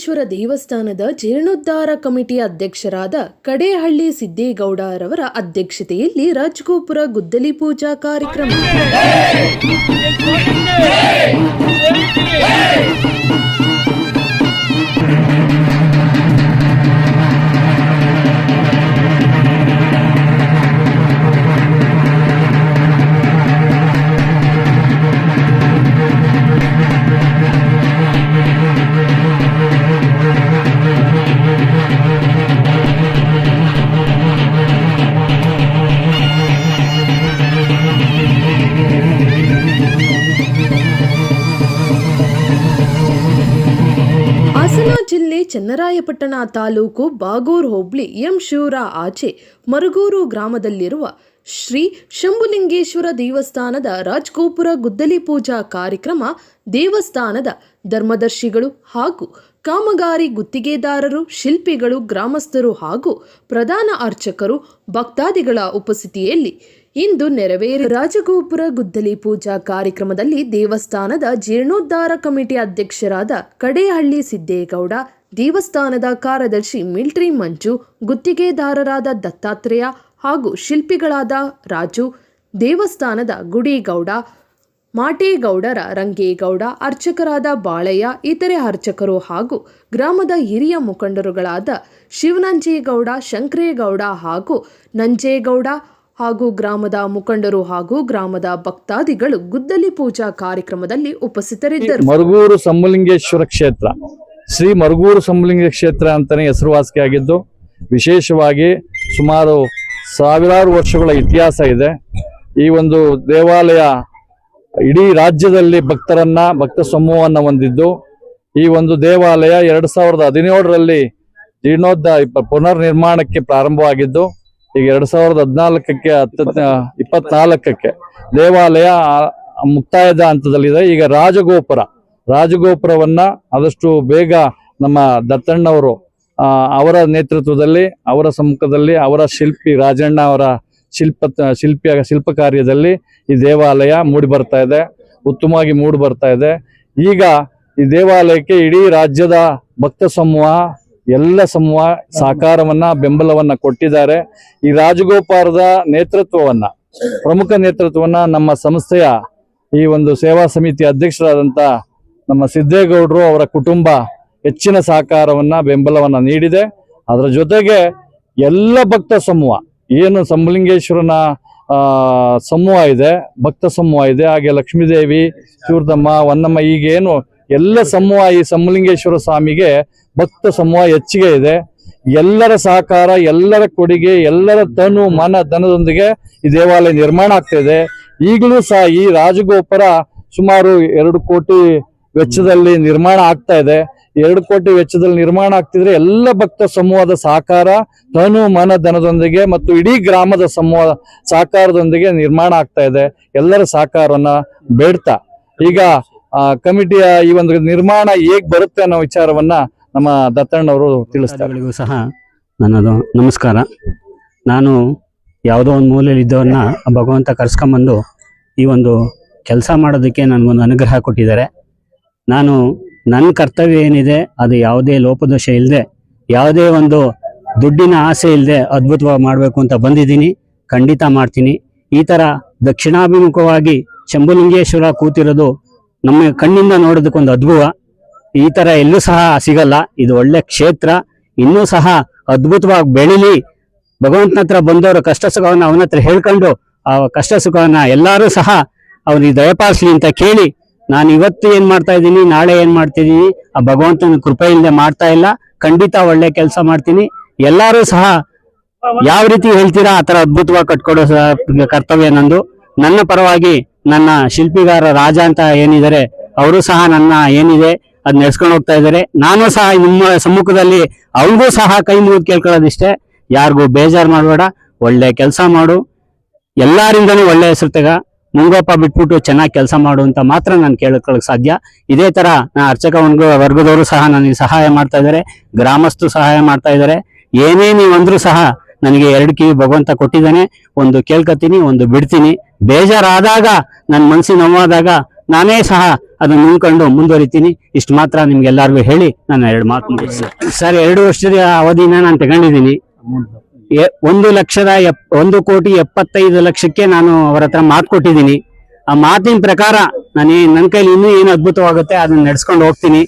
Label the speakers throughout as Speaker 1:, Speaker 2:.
Speaker 1: ಸಮಲಿಂಗೇಶ್ವರ ದೇವಸ್ಥಾನದ ಜೀರ್ಣೋದ್ಧಾರ ಕಮಿಟಿ ಅಧ್ಯಕ್ಷರಾದ ಕಡೇಹಳ್ಳಿ ಸಿದ್ದೇಗೌಡರವರ ಅಧ್ಯಕ್ಷತೆಯಲ್ಲಿ ರಾಜಗೋಪುರ ಗುದ್ದಲಿ ಪೂಜಾ ಕಾರ್ಯಕ್ರಮ. ಚನ್ನರಾಯಪಟ್ಟಣ ತಾಲೂಕು ಬಾಗೂರ್ ಹೋಬಳಿ ಎಂ ಶಿವರ ಆಚೆ ಮರುಗೂರು ಗ್ರಾಮದಲ್ಲಿರುವ ಶ್ರೀ ಶಂಭುಲಿಂಗೇಶ್ವರ ದೇವಸ್ಥಾನದ ರಾಜ್ಗೋಪುರ ಗುದ್ದಲಿ ಪೂಜಾ ಕಾರ್ಯಕ್ರಮ ದೇವಸ್ಥಾನದ ಧರ್ಮದರ್ಶಿಗಳು ಹಾಗೂ ಕಾಮಗಾರಿ ಗುತ್ತಿಗೆದಾರರು, ಶಿಲ್ಪಿಗಳು, ಗ್ರಾಮಸ್ಥರು ಹಾಗೂ ಪ್ರಧಾನ ಅರ್ಚಕರು, ಭಕ್ತಾದಿಗಳ ಉಪಸ್ಥಿತಿಯಲ್ಲಿ ಇಂದು ನೆರವೇರಿ ರಾಜಗೋಪುರ ಗುದ್ದಲಿ ಪೂಜಾ ಕಾರ್ಯಕ್ರಮದಲ್ಲಿ ದೇವಸ್ಥಾನದ ಜೀರ್ಣೋದ್ಧಾರ ಕಮಿಟಿ ಅಧ್ಯಕ್ಷರಾದ ಕಡೇಹಳ್ಳಿ ಸಿದ್ದೇಗೌಡ, ದೇವಸ್ಥಾನದ ಕಾರ್ಯದರ್ಶಿ ಮಿಲ್ಟ್ರಿ ಮಂಜು, ಗುತ್ತಿಗೆದಾರರಾದ ದತ್ತಾತ್ರೇಯ ಹಾಗೂ ಶಿಲ್ಪಿಗಳಾದ ರಾಜು, ದೇವಸ್ಥಾನದ ಗುಡಿಗೌಡ, ಮಾಟೇಗೌಡರ ರಂಗೇಗೌಡ, ಅರ್ಚಕರಾದ ಬಾಳಯ್ಯ ಇತರೆ ಅರ್ಚಕರು ಹಾಗೂ ಗ್ರಾಮದ ಹಿರಿಯ ಮುಖಂಡರುಗಳಾದ ಶಿವನಂಜೇಗೌಡ, ಶಂಕ್ರೇಗೌಡ ಹಾಗೂ ನಂಜೇಗೌಡ ಹಾಗೂ ಗ್ರಾಮದ ಮುಖಂಡರು ಹಾಗೂ ಗ್ರಾಮದ ಭಕ್ತಾದಿಗಳು ಗುದ್ದಲಿ ಪೂಜಾ ಕಾರ್ಯಕ್ರಮದಲ್ಲಿ ಉಪಸ್ಥಿತರಿದ್ದರು.
Speaker 2: ಮರುಗೂರು ಸಂಬಲಿಂಗೇಶ್ವರ ಕ್ಷೇತ್ರ. ಶ್ರೀ ಮರುಗೂರು ಸಂಬಲಿಂಗ ಕ್ಷೇತ್ರ ಅಂತಾನೆ ಹೆಸರುವಾಸಿಯಾಗಿದ್ದು, ವಿಶೇಷವಾಗಿ ಸುಮಾರು ಸಾವಿರಾರು ವರ್ಷಗಳ ಇತಿಹಾಸ ಇದೆ. ಈ ಒಂದು ದೇವಾಲಯ ಇಡೀ ರಾಜ್ಯದಲ್ಲಿ ಭಕ್ತರನ್ನ, ಭಕ್ತ ಸಮೂಹವನ್ನ ಹೊಂದಿದ್ದು, ಈ ಒಂದು ದೇವಾಲಯ ಎರಡು ಸಾವಿರದ ಹದಿನೇಳರಲ್ಲಿ ಜೀರ್ಣೋದ್ಧ ಪುನರ್ ನಿರ್ಮಾಣಕ್ಕೆ ಪ್ರಾರಂಭವಾಗಿದ್ದು ಈಗ ಎರಡ್ ಸಾವಿರದ ಹದಿನಾಲ್ಕಕ್ಕೆ ಹತ್ತ ಇಪ್ಪತ್ನಾಲ್ಕಕ್ಕೆ ದೇವಾಲಯ ಮುಕ್ತಾಯದ ಹಂತದಲ್ಲಿದೆ. ಈಗ ರಾಜಗೋಪುರ, ರಾಜಗೋಪುರವನ್ನ ಆದಷ್ಟು ಬೇಗ ನಮ್ಮ ದತ್ತಣ್ಣವರು ಅವರ ನೇತೃತ್ವದಲ್ಲಿ, ಅವರ ಸಮ್ಮುಖದಲ್ಲಿ, ಅವರ ಶಿಲ್ಪಿ ರಾಜಣ್ಣ ಅವರ ಶಿಲ್ಪ, ಶಿಲ್ಪಿ, ಶಿಲ್ಪ ಕಾರ್ಯದಲ್ಲಿ ಈ ದೇವಾಲಯ ಮೂಡಿ ಬರ್ತಾ ಇದೆ. ಉತ್ತಮವಾಗಿ ಮೂಡಿ ಬರ್ತಾ ಇದೆ. ಈಗ ಈ ದೇವಾಲಯಕ್ಕೆ ಇಡೀ ರಾಜ್ಯದ ಭಕ್ತ ಸಮೂಹ ಎಲ್ಲ ಸಮೂಹ ಸಹಕಾರವನ್ನ, ಬೆಂಬಲವನ್ನ ಕೊಟ್ಟಿದ್ದಾರೆ. ಈ ರಾಜಗೋಪಾಲದ ನೇತೃತ್ವವನ್ನ, ಪ್ರಮುಖ ನೇತೃತ್ವವನ್ನ ನಮ್ಮ ಸಂಸ್ಥೆಯ ಈ ಒಂದು ಸೇವಾ ಸಮಿತಿ ಅಧ್ಯಕ್ಷರಾದಂತ ನಮ್ಮ ಸಿದ್ದೇಗೌಡರು ಅವರ ಕುಟುಂಬ ಹೆಚ್ಚಿನ ಸಹಕಾರವನ್ನ, ಬೆಂಬಲವನ್ನ ನೀಡಿದೆ. ಅದರ ಜೊತೆಗೆ ಎಲ್ಲ ಭಕ್ತ ಸಮೂಹ, ಏನು ಸಂಬಲಿಂಗೇಶ್ವರನ ಸಮೂಹ ಇದೆ, ಭಕ್ತ ಸಮೂಹ ಇದೆ, ಹಾಗೆ ಲಕ್ಷ್ಮೀದೇವಿ ಶಿವರ್ದಮ್ಮ ವನ್ನಮ್ಮ ಈಗೇನು ಎಲ್ಲ ಸಮೂಹ ಈ ಸಂಬಲಿಂಗೇಶ್ವರ ಸ್ವಾಮಿಗೆ ಭಕ್ತ ಸಮೂಹ ಹೆಚ್ಚಿಗೆ ಇದೆ. ಎಲ್ಲರ ಸಹಕಾರ, ಎಲ್ಲರ ಕೊಡುಗೆ, ಎಲ್ಲರ ತನು, ಮನ, ಧನದೊಂದಿಗೆ ಈ ದೇವಾಲಯ ನಿರ್ಮಾಣ ಆಗ್ತಾ ಇದೆ. ಈಗಲೂ ಸಹ ಈ ರಾಜಗೋಪುರ ಸುಮಾರು ಎರಡು ಕೋಟಿ ವೆಚ್ಚದಲ್ಲಿ ನಿರ್ಮಾಣ ಆಗ್ತಾ ಇದೆ. ಎರಡು ಕೋಟಿ ವೆಚ್ಚದಲ್ಲಿ ನಿರ್ಮಾಣ ಆಗ್ತಿದ್ರೆ ಎಲ್ಲ ಭಕ್ತ ಸಮೂಹದ ಸಹಕಾರ, ತನು, ಮನ, ಧನದೊಂದಿಗೆ ಮತ್ತು ಇಡೀ ಗ್ರಾಮದ ಸಮೂಹ ಸಹಕಾರದೊಂದಿಗೆ ನಿರ್ಮಾಣ ಆಗ್ತಾ ಇದೆ. ಎಲ್ಲರ ಸಹಕಾರವನ್ನ ಬೇಡ್ತಾ. ಈಗ ಕಮಿಟಿಯ ಈ ಒಂದು ನಿರ್ಮಾಣ ಹೇಗ್ ಬರುತ್ತೆ ಅನ್ನೋ ವಿಚಾರವನ್ನ ನಮ್ಮ ದತ್ತಣ್ಣವರು ತಿಳಿಸ್ತಾರೆ.
Speaker 3: ಸಹ ನನ್ನದು ನಮಸ್ಕಾರ. ನಾನು ಯಾವುದೋ ಒಂದು ಮೂಲೆಯಲ್ಲಿ ಭಗವಂತ ಕರ್ಸ್ಕೊಂಬಂದು ಈ ಒಂದು ಕೆಲಸ ಮಾಡೋದಕ್ಕೆ ನನಗೊಂದು ಅನುಗ್ರಹ ಕೊಟ್ಟಿದ್ದಾರೆ. ನಾನು ನನ್ನ ಕರ್ತವ್ಯ ಏನಿದೆ, ಅದು ಯಾವುದೇ ಲೋಪದೋಷ ಇಲ್ಲದೆ ಯಾವುದೇ ಒಂದು ದುಡ್ಡಿನ ಆಸೆ ಇಲ್ಲದೆ ಅದ್ಭುತವಾಗಿ ಮಾಡಬೇಕು ಅಂತ ಬಂದಿದ್ದೀನಿ. ಖಂಡಿತ ಮಾಡ್ತೀನಿ. ಈ ಥರ ದಕ್ಷಿಣಾಭಿಮುಖವಾಗಿ ಶಂಭುಲಿಂಗೇಶ್ವರ ಕೂತಿರೋದು ನಮ್ಮ ಕಣ್ಣಿಂದ ನೋಡೋದಕ್ಕೊಂದು ಅದ್ಭುತ. ಈ ತರ ಎಲ್ಲೂ ಸಹ ಸಿಗಲ್ಲ. ಇದು ಒಳ್ಳೆ ಕ್ಷೇತ್ರ. ಇನ್ನೂ ಸಹ ಅದ್ಭುತವಾಗಿ ಬೆಳಿಲಿ. ಭಗವಂತನ ಹತ್ರ ಬಂದವರ ಕಷ್ಟ ಸುಖವನ್ನ ಅವನ ಹತ್ರ ಹೇಳ್ಕೊಂಡು ಆ ಕಷ್ಟ ಸುಖವನ್ನ ಎಲ್ಲರೂ ಸಹ ಅವ್ರಿಗೆ ದಯಪಾಲಿಸ್ಲಿ ಅಂತ ಕೇಳಿ, ನಾನು ಇವತ್ತು ಏನ್ ಮಾಡ್ತಾ ಇದ್ದೀನಿ, ನಾಳೆ ಏನ್ ಮಾಡ್ತಿದ್ದೀನಿ ಆ ಭಗವಂತನ ಕೃಪೆಯಿಂದ ಮಾಡ್ತಾ ಇಲ್ಲ. ಖಂಡಿತ ಒಳ್ಳೆ ಕೆಲಸ ಮಾಡ್ತೀನಿ. ಎಲ್ಲರೂ ಸಹ ಯಾವ ರೀತಿ ಹೇಳ್ತೀರಾ, ಆ ತರ ಅದ್ಭುತವಾಗಿ ಕಟ್ಕೊಡೋ ಕರ್ತವ್ಯ ನಂದು. ನನ್ನ ಪರವಾಗಿ ನನ್ನ ಶಿಲ್ಪಿಗಾರ ರಾಜ ಅಂತ ಏನಿದ್ದಾರೆ, ಅವರು ಸಹ ನನ್ನ ಏನಿದೆ ಅದ್ ನಡೆಸ್ಕೊಂಡು ಹೋಗ್ತಾ ಇದ್ದಾರೆ ನಾನು ಸಹ ನಿಮ್ಮ ಸಮ್ಮುಖದಲ್ಲಿ ಅವ್ರಿಗೂ ಸಹ ಕೈ ಮುಗಿದು ಕೇಳ್ಕೊಳ್ಳೋದಿಷ್ಟೇ. ಯಾರಿಗೂ ಬೇಜಾರು ಮಾಡಬೇಡ. ಒಳ್ಳೆ ಕೆಲಸ ಮಾಡು. ಎಲ್ಲಾರಿಂದನೂ ಒಳ್ಳೆ ಹೆಸರು ತಗ. ಮುಂಗಪ್ಪ ಬಿಟ್ಬಿಟ್ಟು ಚೆನ್ನಾಗಿ ಕೆಲಸ ಮಾಡು ಅಂತ ಮಾತ್ರ ನಾನು ಕೇಳ್ಕೊಳ್ಳೋಕೆ ಸಾಧ್ಯ. ಇದೇ ತರ ನಾ ಅರ್ಚಕ ವರ್ಗ ವರ್ಗದವರು ಸಹ ನನಗೆ ಸಹಾಯ ಮಾಡ್ತಾ ಇದ್ದಾರೆ ಗ್ರಾಮಸ್ಥರು ಸಹಾಯ ಮಾಡ್ತಾ ಇದ್ದಾರೆ ಏನೇ ನೀವು ಅಂದ್ರೂ ಸಹ ನನಗೆ ಎರಡು ಕಿವಿ ಭಗವಂತ ಕೊಟ್ಟಿದ್ದಾನೆ. ಒಂದು ಕೇಳ್ಕತ್ತೀನಿ, ಒಂದು ಬಿಡ್ತೀನಿ. ಬೇಜಾರಾದಾಗ ನನ್ನ ಮನಸ್ಸಿಗೆ ನೋವಾದಾಗ ನಾನೇ ಸಹ ಅದನ್ನು ನಿಂತ್ಕೊಂಡು ಮುಂದುವರಿತೀನಿ. ಇಷ್ಟು ಮಾತ್ರ ನಿಮ್ಗೆಲ್ಲರಿಗೂ ಹೇಳಿ ನಾನು ಎರಡು ಮಾತು. ಸರ್, ಎರಡು ವರ್ಷದ ಅವಧಿನ ನಾನು ತಗೊಂಡಿದ್ದೀನಿ. ಒಂದು ಲಕ್ಷದ ಎಪ್, ಒಂದು ಕೋಟಿ ಎಪ್ಪತ್ತೈದು ಲಕ್ಷಕ್ಕೆ ನಾನು ಅವರ ಹತ್ರ ಮಾತು ಕೊಟ್ಟಿದ್ದೀನಿ. ಆ ಮಾತಿನ ಪ್ರಕಾರ ನಾನು, ನನ್ನ ಕೈಲಿ ಇನ್ನೂ ಏನು ಅದ್ಭುತವಾಗುತ್ತೆ ಅದನ್ನ ನಡ್ಸ್ಕೊಂಡು ಹೋಗ್ತೀನಿ.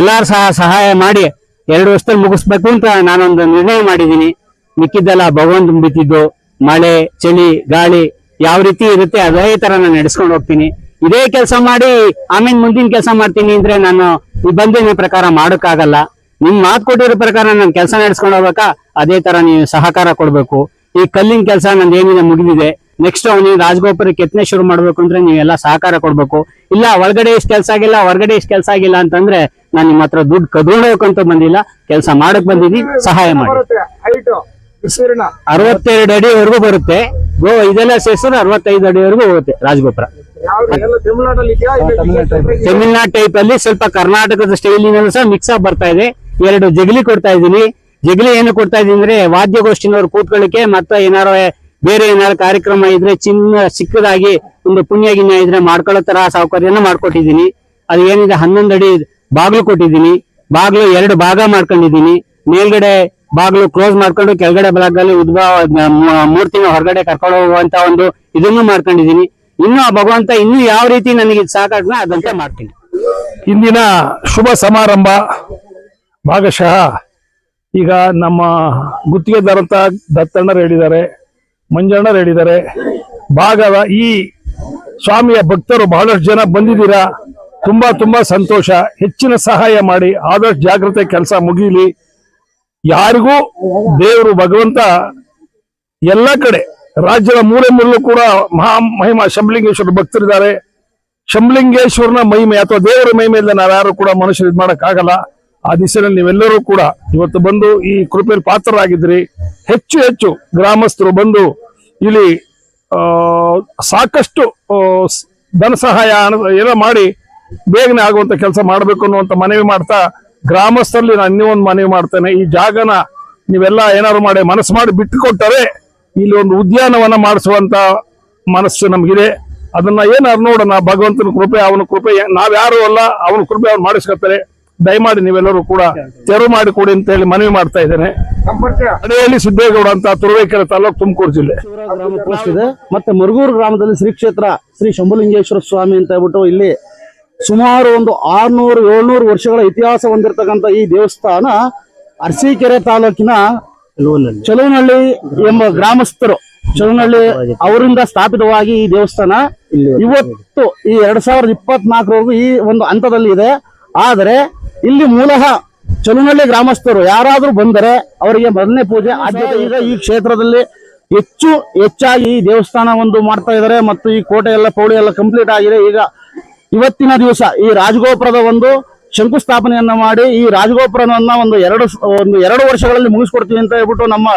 Speaker 3: ಎಲ್ಲರೂ ಸಹ ಸಹಾಯ ಮಾಡಿ ಎರಡು ವರ್ಷದಲ್ಲಿ ಮುಗಿಸ್ಬೇಕು ಅಂತ ನಾನೊಂದು ನಿರ್ಣಯ ಮಾಡಿದ್ದೀನಿ. ಮಿಕ್ಕಿದ್ದೆಲ್ಲ ಭಗವಂತ ಬಿತ್ತಿದ್ದು ಮಳೆ, ಚಳಿ, ಗಾಳಿ, ಯಾವ ರೀತಿ ಇರುತ್ತೆ ಅದೇ ತರ ನಾನು ನಡೆಸ್ಕೊಂಡು ಹೋಗ್ತೀನಿ. ಇದೇ ಕೆಲಸ ಮಾಡಿ ಆಮೇಲೆ ಮುಂದಿನ ಕೆಲಸ ಮಾಡ್ತೀನಿ ಅಂದ್ರೆ ನಾನು ನಿಬಂಧನೆ ಪ್ರಕಾರ ಮಾಡೋಕ್ಕಾಗಲ್ಲ. ನಿಮ್ ಮಾತು ಕೊಟ್ಟಿರೋ ಪ್ರಕಾರ ನಾನು ಕೆಲಸ ನಡೆಸ್ಕೊಂಡು ಹೋಗ್ಬೇಕಾ? ಅದೇ ತರ ನೀವು ಸಹಕಾರ ಕೊಡ್ಬೇಕು. ಈ ಕಲ್ಲಿನ ಕೆಲಸ ನಂದು ಏನಿದೆ ಮುಗಿದಿದೆ. ನೆಕ್ಸ್ಟ್ ನೀವು ರಾಜಗೋಪುರ ಕೆತ್ತನೆ ಶುರು ಮಾಡ್ಬೇಕು ಅಂದ್ರೆ ನೀವೆಲ್ಲ ಸಹಕಾರ ಕೊಡ್ಬೇಕು. ಇಲ್ಲ ಒಳಗಡೆ ಇಷ್ಟು ಕೆಲಸ ಆಗಿಲ್ಲ ಹೊರಗಡೆ ಇಷ್ಟು ಕೆಲಸ ಆಗಿಲ್ಲ ಅಂತಂದ್ರೆ ನಾನು ನಿಮ್ಮ ಹತ್ರ ದುಡ್ಡು ಅಂತ ಬಂದಿಲ್ಲ. ಕೆಲಸ ಮಾಡಕ್ ಬಂದಿದ್ದೀನಿ ಸಹಾಯ ಮಾಡಿ. ಅರವತ್ತೆರಡು ಅಡಿವರೆಗೂ ಬರುತ್ತೆ. ಗೋ ಇದೆಲ್ಲ ಸೇರಿಸಿದ್ರೆ ಅರವತ್ತೈದು ಅಡಿವರೆಗೂ ಹೋಗುತ್ತೆ ರಾಜಗೋಪುರ.
Speaker 4: ಯಾವ್ದು ಎಲ್ಲ ತಮಿಳ್ನಾಡಲ್ಲಿ ಇದೆಯಾ? ಇಲ್ಲ
Speaker 3: ತಮಿಳ್ನಾಡು ಟೈಪ್ ಅಲ್ಲಿ ಸ್ವಲ್ಪ ಕರ್ನಾಟಕದ ಸ್ಟೈಲಿನಲ್ಲಿ ಸಹ ಮಿಕ್ಸ್ ಆಗಿ ಬರ್ತಾ ಇದೆ. ಎರಡು ಜಗಲಿ ಕೊಡ್ತಾ ಇದೀನಿ ಜಗಲಿ ಏನು ಕೊಡ್ತಾ ಇದೀನಿ ಅಂದ್ರೆ ವಾದ್ಯಗೋಷ್ಠಿನವ್ರು ಕೂತ್ಕೊಳ್ಳಿಕ್ಕೆ ಮತ್ತೆ ಏನಾರು ಬೇರೆ ಏನಾರು ಕಾರ್ಯಕ್ರಮ ಇದ್ರೆ ಚಿನ್ನ ಚಿಕ್ಕದಾಗಿ ಒಂದು ಪುಣ್ಯ ಗಿನ್ಯ ಇದ್ರೆ ಮಾಡ್ಕೊಳ್ಳೋ ತರ ಸೌಕರ್ಯನ ಮಾಡ್ಕೊಟ್ಟಿದೀನಿ ಅದು ಏನಿದೆ? ಹನ್ನೊಂದು ಅಡಿ ಬಾಗ್ಲು ಕೊಟ್ಟಿದ್ದೀನಿ. ಬಾಗ್ಲು ಎರಡು ಭಾಗ ಮಾಡ್ಕೊಂಡಿದ್ದೀನಿ. ಮೇಲ್ಗಡೆ ಬಾಗ್ಲು ಕ್ಲೋಸ್ ಮಾಡ್ಕೊಂಡು ಕೆಳಗಡೆ ಭಾಗದಲ್ಲಿ ಉದ್ಭವ ಮೂರ್ತಿನ ಹೊರಗಡೆ ಕರ್ಕೊಂಡು ಹೋಗುವಂತ ಒಂದು ಇದನ್ನು ಮಾಡ್ಕೊಂಡಿದ್ದೀನಿ. ಇನ್ನು ಆ ಭಗವಂತ ಇನ್ನು ಯಾವ ರೀತಿ ನನಗೆ ಸಾಕಾಗ್ನ ಅದಂತೆ ಮಾಡ್ತೀನಿ.
Speaker 5: ಇಂದಿನ ಶುಭ ಸಮಾರಂಭ ಭಾಗಶಃ ಈಗ ನಮ್ಮ ಗುತ್ತಿಗೆದಾರಂತ ದತ್ತಣ್ಣರು ಹೇಳಿದ್ದಾರೆ, ಮಂಜಣ್ಣರು ಹೇಳಿದ್ದಾರೆ. ಭಾಗದ ಈ ಸ್ವಾಮಿಯ ಭಕ್ತರು ಬಹಳಷ್ಟು ಜನ ಬಂದಿದ್ದೀರಾ? ತುಂಬಾ ತುಂಬಾ ಸಂತೋಷ. ಹೆಚ್ಚಿನ ಸಹಾಯ ಮಾಡಿ, ಆದಷ್ಟು ಜಾಗ್ರತೆ ಕೆಲಸ ಮುಗೀಲಿ. ಯಾರಿಗೂ ದೇವರು ಭಗವಂತ ಎಲ್ಲ ಕಡೆ ರಾಜ್ಯದ ಮೂಲೆ ಮೂಲೆ ಕೂಡ ಮಹಾ ಮಹಿಮಾ ಶಂಬಲಿಂಗೇಶ್ವರ ಭಕ್ತರಿದ್ದಾರೆ. ಶಂಬಲಿಂಗೇಶ್ವರನ ಮಹಿಮೆ ಅಥವಾ ದೇವರ ಮಹಿಮೆಯಿಂದ ನಾವ್ಯಾರು ಕೂಡ ಮನುಷ್ಯರು ಇದು ಮಾಡೋಕ್ಕಾಗಲ್ಲ. ಆ ದಿಸೆಯಲ್ಲಿ ನೀವೆಲ್ಲರೂ ಕೂಡ ಇವತ್ತು ಬಂದು ಈ ಕೃಪೆಯಲ್ಲಿ ಪಾತ್ರರಾಗಿದ್ರಿ ಹೆಚ್ಚು ಹೆಚ್ಚು ಗ್ರಾಮಸ್ಥರು ಬಂದು ಇಲ್ಲಿ ಸಾಕಷ್ಟು ಧನ ಸಹಾಯ ಏನೋ ಮಾಡಿ ಬೇಗನೆ ಆಗುವಂತ ಕೆಲಸ ಮಾಡಬೇಕು ಅನ್ನುವಂಥ ಮನವಿ ಮಾಡ್ತಾ ಗ್ರಾಮಸ್ಥರಲ್ಲಿ ನಾನು ಇನ್ನೂ ಒಂದು ಮನವಿ ಮಾಡ್ತೇನೆ. ಈ ಜಾಗನ ನೀವೆಲ್ಲ ಏನಾದ್ರು ಮಾಡಿ ಮನಸ್ಸು ಮಾಡಿ ಬಿಟ್ಟು ಕೊಟ್ಟರೆ ಇಲ್ಲಿ ಒಂದು ಉದ್ಯಾನವನ ಮಾಡಿಸುವಂತ ಮನಸ್ಸು ನಮಗಿದೆ. ಅದನ್ನ ಏನಾದ್ರು ನೋಡೋಣ? ಭಗವಂತನ ಕೃಪೆ, ಅವನ ಕೃಪೆ, ನಾವ್ಯಾರು ಅಲ್ಲ, ಅವನ ಕೃಪೆ ಅವ್ನು ಮಾಡಿಸ್ಕೊತಾರೆ. ದಯಮಾಡಿ ನೀವೆಲ್ಲರೂ ಕೂಡ ತೆರವು ಮಾಡಿ ಕೊಡಿ ಅಂತ ಹೇಳಿ ಮನವಿ ಮಾಡ್ತಾ ಇದ್ದೇನೆ. ಅಡೆಯಲ್ಲಿ ಸಿದ್ದೇಗೌಡ ಅಂತ ತುರುವೇಕೆರೆ ತಾಲೂಕು ತುಮಕೂರು ಜಿಲ್ಲೆ.
Speaker 6: ಗ್ರಾಮ ಪೋಸ್ಟ್ ಇದೆ. ಮತ್ತೆ ಮುರುಗೂರು ಗ್ರಾಮದಲ್ಲಿ ಶ್ರೀ ಕ್ಷೇತ್ರ ಶ್ರೀ ಶಂಭುಲಿಂಗೇಶ್ವರ ಸ್ವಾಮಿ ಅಂತ ಹೇಳ್ಬಿಟ್ಟು ಇಲ್ಲಿ ಸುಮಾರು ಒಂದು ಆರ್ನೂರು, ಏಳ್ನೂರು ವರ್ಷಗಳ ಇತಿಹಾಸ ಹೊಂದಿರತಕ್ಕಂತ ಈ ದೇವಸ್ಥಾನ ಅರಸೀಕೆರೆ ತಾಲೂಕಿನ ಚಲುವನಹಳ್ಳಿ. ಎಂಬ ಗ್ರಾಮಸ್ಥರು. ಚಲುವನಹಳ್ಳಿ ಅವರಿಂದ ಸ್ಥಾಪಿತವಾಗಿ ಈ ದೇವಸ್ಥಾನ ಇವತ್ತು ಈ ಎರಡ್ ಸಾವಿರದ ಇಪ್ಪತ್ನಾಲ್ಕರವರೆಗೂ ಈ ಒಂದು ಹಂತದಲ್ಲಿ ಇದೆ. ಆದರೆ ಇಲ್ಲಿ ಮೂಲಹ ಚಲುವನಹಳ್ಳಿ ಗ್ರಾಮಸ್ಥರು ಯಾರಾದ್ರೂ ಬಂದರೆ ಅವರಿಗೆ ಮೊದಲನೇ ಪೂಜೆ ಆದ್ಯತೆ ಈಗ ಈ ಕ್ಷೇತ್ರದಲ್ಲಿ ಹೆಚ್ಚು ಹೆಚ್ಚಾಗಿ ಈ ದೇವಸ್ಥಾನ ಒಂದು ಮಾಡ್ತಾ ಇದ್ದಾರೆ ಮತ್ತು ಈ ಕೋಟೆ ಎಲ್ಲ ಪೌಳಿ ಎಲ್ಲ ಕಂಪ್ಲೀಟ್ ಆಗಿದೆ. ಈಗ ಇವತ್ತಿನ ದಿವಸ ಈ ರಾಜಗೋಪುರದ ಒಂದು ಶಂಕುಸ್ಥಾಪನೆಯನ್ನ ಮಾಡಿ ಈ ರಾಜಗೋಪುರವನ್ನ ಒಂದು ಎರಡು ಒಂದು ಎರಡು ವರ್ಷಗಳಲ್ಲಿ ಮುಗಿಸ್ಕೊಡ್ತೀವಿ ಅಂತ ಹೇಳ್ಬಿಟ್ಟು ನಮ್ಮ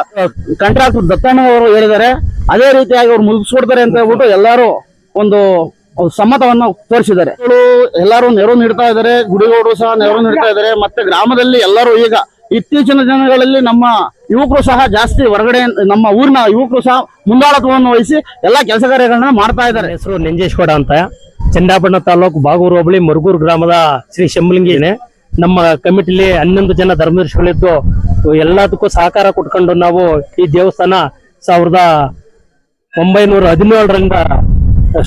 Speaker 6: ಕಾಂಟ್ರಾಕ್ಟರ್ ದತ್ತಣ್ಣವರು ಹೇಳಿದ್ದಾರೆ. ಅದೇ ರೀತಿಯಾಗಿ ಅವ್ರು ಮುಗಿಸ್ಕೊಡ್ತಾರೆ ಅಂತ ಹೇಳ್ಬಿಟ್ಟು ಎಲ್ಲರೂ ಒಂದು ಸಮ್ಮತವನ್ನು ತೋರಿಸಿದ್ದಾರೆ. ಎಲ್ಲರೂ ನೆರವು ನೀಡ್ತಾ ಇದ್ದಾರೆ, ಗುಡಿಗೌಡರು ಸಹ ನೆರವು ನೀಡ್ತಾ ಇದ್ದಾರೆ. ಮತ್ತೆ ಗ್ರಾಮದಲ್ಲಿ ಎಲ್ಲರೂ ಈಗ ಇತ್ತೀಚಿನ ದಿನಗಳಲ್ಲಿ ನಮ್ಮ ಯುವಕರು ಸಹ ಜಾಸ್ತಿ ಹೊರಗಡೆ, ನಮ್ಮ ಊರಿನ ಯುವಕರು ಸಹ ಮುಂದಾಳತ್ವವನ್ನು ವಹಿಸಿ ಎಲ್ಲಾ ಕೆಲಸ ಕಾರ್ಯಗಳನ್ನ ಮಾಡ್ತಾ ಇದ್ದಾರೆ.
Speaker 7: ಹೆಸರು ನಂಜೇಶ್ಗೌಡ ಅಂತ. ಚಂದಾಪಟ್ಟಣ ತಾಲೂಕು ಬಾಗೂರು ಹೋಬಳಿ ಮರುಗೂರು ಗ್ರಾಮದ ಶ್ರೀ ಶಂಭಲಿಂಗಿನೇ ನಮ್ಮ ಕಮಿಟಿಲಿ ಹನ್ನೊಂದು ಜನ ಧರ್ಮದರ್ಶಿಗಳಿದ್ದು, ಎಲ್ಲದಕ್ಕೂ ಸಹಕಾರ ಕೊಟ್ಕೊಂಡು ನಾವು ಈ ದೇವಸ್ಥಾನ ಸಾವಿರದ ಒಂಬೈನೂರ ಹದಿನೇಳರಿಂದ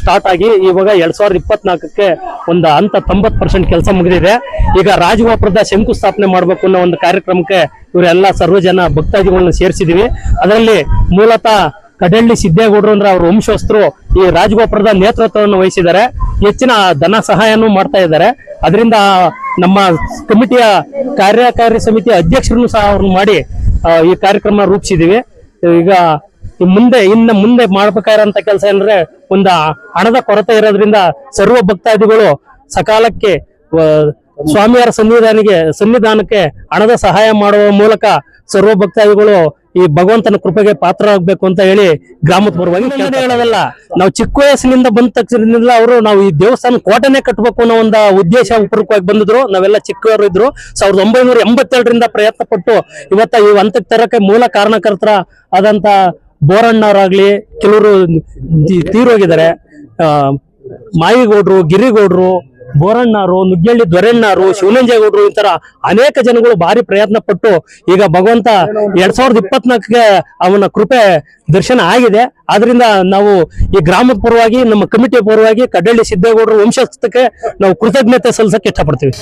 Speaker 7: ಸ್ಟಾರ್ಟ್ ಆಗಿ ಇವಾಗ ಎರಡ್ ಸಾವಿರದ ಇಪ್ಪತ್ನಾಲ್ಕಕ್ಕೆ ಒಂದು ಹಂತ ತೊಂಬತ್ತು ಪರ್ಸೆಂಟ್ ಕೆಲಸ ಮುಗಿದಿದೆ. ಈಗ ರಾಜಗೋಪುರದ ಶಂಕುಸ್ಥಾಪನೆ ಮಾಡಬೇಕು ಅನ್ನೋ ಒಂದು ಕಾರ್ಯಕ್ರಮಕ್ಕೆ ಇವರೆಲ್ಲ ಸರ್ವ ಜನ ಭಕ್ತಾದಿಗಳನ್ನ ಸೇರಿಸಿದೀವಿ. ಅದರಲ್ಲಿ ಮೂಲತಃ ಕಡಳ್ಳಿ ಸಿದ್ದೇಗೌಡರು ಅಂದ್ರೆ ಅವರ ವಂಶಸ್ಥರು ಈ ರಾಜಗೋಪುರದ ನೇತೃತ್ವವನ್ನು ವಹಿಸಿದ್ದಾರೆ. ಹೆಚ್ಚಿನ ಧನ ಸಹಾಯನೂ ಮಾಡ್ತಾ ಇದ್ದಾರೆ. ಅದರಿಂದ ನಮ್ಮ ಕಮಿಟಿಯ ಕಾರ್ಯಕಾರಿ ಸಮಿತಿ ಅಧ್ಯಕ್ಷರನ್ನು ಸಹ ಅವ್ರನ್ನ ಮಾಡಿ ಈ ಕಾರ್ಯಕ್ರಮ ರೂಪಿಸಿದೀವಿ. ಈಗ ಮುಂದೆ ಇನ್ನು ಮುಂದೆ ಮಾಡ್ಬೇಕಾಗಿರೋಂಥ ಕೆಲಸ ಏನಂದ್ರೆ ಒಂದು ಹಣದ ಕೊರತೆ ಇರೋದ್ರಿಂದ ಸರ್ವ ಭಕ್ತಾದಿಗಳು ಸಕಾಲಕ್ಕೆ ಸ್ವಾಮಿಯವರ ಸನ್ನಿಧಾನಿಗೆ ಸನ್ನಿಧಾನಕ್ಕೆ ಹಣದ ಸಹಾಯ ಮಾಡುವ ಮೂಲಕ ಸರ್ವ ಭಕ್ತಾದಿಗಳು ಈ ಭಗವಂತನ ಕೃಪೆಗೆ ಪಾತ್ರರಾಗಬೇಕು ಅಂತ ಹೇಳಿ ಗ್ರಾಮದ ಪರವಾಗಿ ಹೇಳೋದಲ್ಲ ನಾವು ಚಿಕ್ಕ ವಯಸ್ಸಿನಿಂದ ಬಂದ ತಕ್ಷಣದಿಂದ ಅವರು ನಾವು ಈ ದೇವಸ್ಥಾನ ಕೋಟನೆ ಕಟ್ಟಬೇಕು ಅನ್ನೋ ಒಂದು ಉದ್ದೇಶ ಪೂರ್ವಕವಾಗಿ ಬಂದಿದ್ರು. ನಾವೆಲ್ಲ ಚಿಕ್ಕವರು ಇದ್ರು. ಸಾವಿರದ ಒಂಬೈನೂರ ಎಂಬತ್ತೇಳರಿಂದ ಪ್ರಯತ್ನ ಪಟ್ಟು ಇವತ್ತ ಈ ಹಂತಕ್ಕೆ ತರಕ್ಕೆ ಮೂಲ ಕಾರಣಕರ್ತರ ಆದಂತ ಬೋರಣ್ಣವರಾಗ್ಲಿ ಕೆಲವರು ತೀರೋಗಿದ್ದಾರೆ. ಮಾಯಿಗೌಡ್ರು, ಗಿರಿಗೌಡ್ರು, ಬೋರಣ್ಣಾರು ನುಗ್ಗೇಳಿ ದೊರೆಣ್ಣಾರು, ಶಿವನಂಜೇಗೌಡರು ಈ ತರ ಅನೇಕ ಜನಗಳು ಭಾರಿ ಪ್ರಯತ್ನ ಪಟ್ಟು ಈಗ ಭಗವಂತ ಎರಡ್ ಸಾವಿರದ ಇಪ್ಪತ್ನಾಲ್ಕಕ್ಕೆ ಅವನ ಕೃಪೆ ದರ್ಶನ ಆಗಿದೆ. ಆದ್ರಿಂದ ನಾವು ಈ ಗ್ರಾಮದ ಪರವಾಗಿ, ನಮ್ಮ ಕಮಿಟಿ ಪರವಾಗಿ ಕಡ್ಡಳ್ಳಿ ಸಿದ್ದೇಗೌಡರು ವಂಶಸ್ಥಕ್ಕೆ ನಾವು ಕೃತಜ್ಞತೆ ಸಲ್ಲಿಸಕ್ಕೆ ಇಷ್ಟಪಡ್ತೀವಿ.